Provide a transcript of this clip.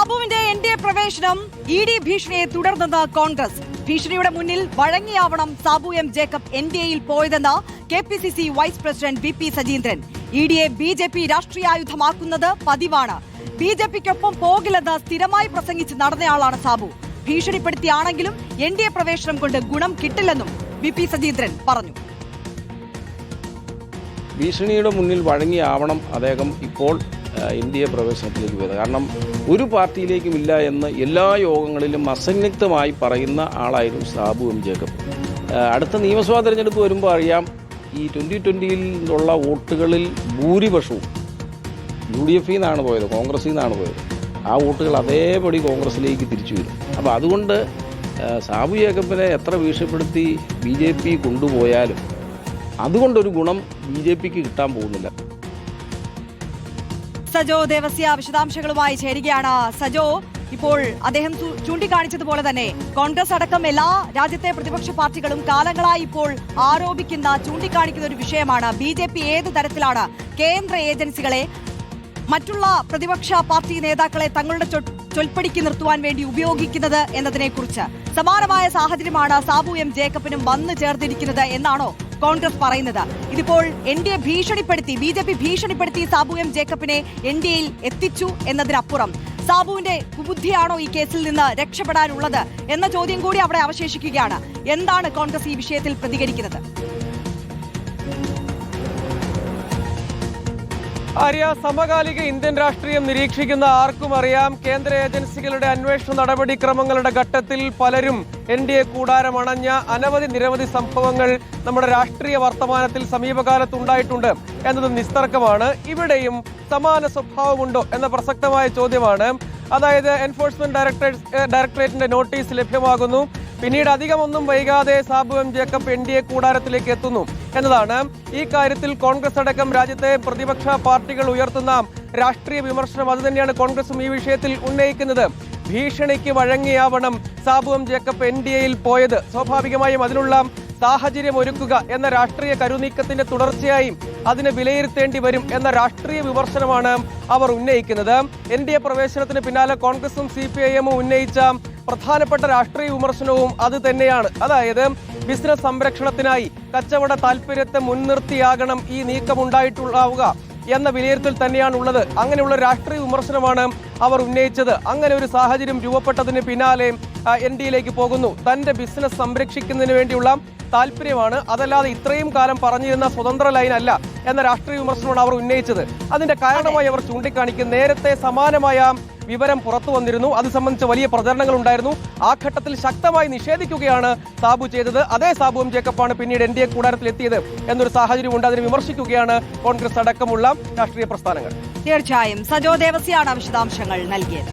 സാബുവിന്റെ N D A പ്രവേശനം E D ഭീഷണിയെ തുടർന്നെന്ന് കോൺഗ്രസ്. ഭീഷണിയുടെ മുന്നിൽ വഴങ്ങിയാവണം Sabu M Jacob N D എയിൽ പോയതെന്ന് K P C C vice president V P Sajeendran. E A B J P രാഷ്ട്രീയായുധമാക്കുന്നത് പതിവാണ്. ബി ജെ പിക്കൊപ്പം പോകില്ലെന്ന് സ്ഥിരമായി പ്രസംഗിച്ച് നടന്നയാളാണ് സാബു. ഭീഷണിപ്പെടുത്തിയാണെങ്കിലും എൻ ഡി എ പ്രവേശനം കൊണ്ട് ഗുണം കിട്ടില്ലെന്നും വി പി സജീന്ദ്രൻ പറഞ്ഞു. ഭീഷണിയുടെ മുന്നിൽ വഴങ്ങിയാവണം അദ്ദേഹം ഇപ്പോൾ ആ, ഇന്ത്യ പ്രവേശനത്തിലേക്ക് പോയത്. കാരണം ഒരു പാർട്ടിയിലേക്കും ഇല്ല എന്ന് എല്ലാ യോഗങ്ങളിലും അസന്നിഗ്ധമായി പറയുന്ന ആളായിരുന്നു സാബു എം ജേക്കബ്. അടുത്ത നിയമസഭാ തെരഞ്ഞെടുപ്പ് വരുമ്പോൾ അറിയാം ഈ ട്വന്റി ട്വന്റിയിൽ നിന്നുള്ള വോട്ടുകളിൽ ഭൂരിപക്ഷവും യു ഡി എഫിൽ നിന്നാണ് പോയത് കോൺഗ്രസിൽ നിന്നാണ് പോയത്. ആ വോട്ടുകൾ അതേപടി കോൺഗ്രസിലേക്ക് തിരിച്ചു വരും. അപ്പോൾ അതുകൊണ്ട് സാബു ജേക്കബിനെ എത്ര ഭീഷണിപ്പെടുത്തി ബി ജെ പി കൊണ്ടുപോയാലും അതുകൊണ്ടൊരു ഗുണം ബി ജെ പിക്ക് കിട്ടാൻ പോകുന്നില്ല. സജോ ദേവസ്യ വിശദാംശങ്ങളുമായി ചേരുകയാണ്. സജോ ഇപ്പോൾ അദ്ദേഹം ചൂണ്ടിക്കാണിച്ചതുപോലെ തന്നെ കോൺഗ്രസ് അടക്കം എല്ലാ രാജ്യത്തെ പ്രതിപക്ഷ പാർട്ടികളും കാലങ്ങളായി ഇപ്പോൾ ആരോപിക്കുന്ന ചൂണ്ടിക്കാണിക്കുന്ന ഒരു വിഷയമാണ്. ബി ജെ പി ഏത് തരത്തിലാണ് കേന്ദ്ര ഏജൻസികളെ മറ്റുള്ള പ്രതിപക്ഷ പാർട്ടി നേതാക്കളെ തങ്ങളുടെ ചൊൽപ്പടിക്ക് നിർത്തുവാൻ വേണ്ടി ഉപയോഗിക്കുന്നത് എന്നതിനെക്കുറിച്ച് സമാനമായ സാഹചര്യമാണ് സാബു എം ജേക്കബിനും വന്നു ചേർത്തിരിക്കുന്നത് എന്നാണോ കോൺഗ്രസ് പറയുന്നത്. ഇതിപ്പോൾ എൻ ഡി എ ഭീഷണിപ്പെടുത്തി ബി ജെ പി ഭീഷണിപ്പെടുത്തി സാബു എം ജേക്കബിനെ എൻ ഡി എയിൽ എത്തിച്ചു എന്നതിനപ്പുറം. സാബുവിന്റെ കുബുദ്ധിയാണോ ഈ കേസിൽ നിന്ന് രക്ഷപ്പെടാനുള്ളത് എന്ന ചോദ്യം കൂടി അവിടെ അവശേഷിക്കുകയാണ്. എന്താണ് കോൺഗ്രസ് ഈ വിഷയത്തിൽ പ്രതികരിക്കുന്നത്? ആര്യ സമകാലിക ഇന്ത്യൻ രാഷ്ട്രീയം നിരീക്ഷിക്കുന്ന ആർക്കും അറിയാം. കേന്ദ്ര ഏജൻസികളുടെ അന്വേഷണ നടപടിക്രമങ്ങളുടെ ഘട്ടത്തിൽ പലരും എൻ ഡി എ കൂടാരം അണഞ്ഞ അനവധി നിരവധി സംഭവങ്ങൾ നമ്മുടെ രാഷ്ട്രീയ വർത്തമാനത്തിൽ സമീപകാലത്ത് ഉണ്ടായിട്ടുണ്ട് എന്നത് നിസ്തർക്കമാണ്. ഇവിടെയും സമാന സ്വഭാവമുണ്ടോ എന്ന പ്രസക്തമായ ചോദ്യമാണ്. അതായത് എൻഫോഴ്സ്മെന്റ് ഡയറക്ടറേറ്റ് ഡയറക്ടറേറ്റിന്റെ നോട്ടീസ് ലഭ്യമാകുന്നു. പിന്നീട് അധികമൊന്നും വൈകാതെ Sabu M Jacob N D A കൂടാരത്തിലേക്ക് എത്തുന്നു. എന്നതാണ് ഈ കാര്യത്തിൽ കോൺഗ്രസ് അടക്കം രാജ്യത്തെ പ്രതിപക്ഷ പാർട്ടികൾ ഉയർത്തുന്ന രാഷ്ട്രീയ വിമർശനം. അതുതന്നെയാണ് കോൺഗ്രസും ഈ വിഷയത്തിൽ ഉന്നയിക്കുന്നത്. ഭീഷണിക്ക് വഴങ്ങിയാവണം Sabu M Jacob N D എയിൽ പോയത്. സ്വാഭാവികമായും അതിനുള്ള സാഹചര്യം ഒരുക്കുക എന്ന രാഷ്ട്രീയ കരുനീക്കത്തിന്റെ തുടർച്ചയായും അതിനെ വിലയിരുത്തേണ്ടി വരും എന്ന രാഷ്ട്രീയ വിമർശനമാണ് അവർ ഉന്നയിക്കുന്നത്. എൻ ഡി എ പ്രവേശനത്തിന് പിന്നാലെ കോൺഗ്രസും സി പി ഐ എമ്മും ഉന്നയിച്ച പ്രധാനപ്പെട്ട രാഷ്ട്രീയ വിമർശനവും അത് തന്നെയാണ്. അതായത് ബിസിനസ് സംരക്ഷണത്തിനായി കച്ചവട താല്പര്യത്തെ മുൻനിർത്തിയാകണം ഈ നീക്കമുണ്ടായിട്ടുണ്ടാവുക എന്ന വിലയിരുത്തൽ തന്നെയാണ് ഉള്ളത് അങ്ങനെയുള്ള രാഷ്ട്രീയ വിമർശനമാണ് അവർ ഉന്നയിച്ചത്. അങ്ങനെ ഒരു സാഹചര്യം രൂപപ്പെട്ടതിന് പിന്നാലെ എൻ ഡിയിലേക്ക് പോകുന്നു. തന്റെ ബിസിനസ് സംരക്ഷിക്കുന്നതിന് വേണ്ടിയുള്ള താല്പര്യമാണ് അതല്ലാതെ ഇത്രയും കാലം പറഞ്ഞിരുന്ന സ്വതന്ത്ര ലൈൻ അല്ല എന്ന രാഷ്ട്രീയ വിമർശനമാണ് അവർ ഉന്നയിച്ചത്. അതിന്റെ കാരണമായി അവർ ചൂണ്ടിക്കാണിക്കും നേരത്തെ സമാനമായ വിവരം പുറത്തു വന്നിരുന്നു. അത് സംബന്ധിച്ച് വലിയ പ്രചരണങ്ങൾ ഉണ്ടായിരുന്നു. ആ ഘട്ടത്തിൽ ശക്തമായി നിഷേധിക്കുകയാണ് സാബു ചെയ്തത്. അതേ സാബുവും ജേക്കപ്പാണ് പിന്നീട് എൻ ഡി എ കൂടാരത്തിൽ എത്തിയത് എന്നൊരു സാഹചര്യം ഉണ്ട്. അതിനെ വിമർശിക്കുകയാണ് കോൺഗ്രസ് അടക്കമുള്ള രാഷ്ട്രീയ പ്രസ്ഥാനങ്ങൾ. തീർച്ചയായും. സജോ ദേവസിയാണ് വിശദാംശങ്ങൾ നൽകിയത്.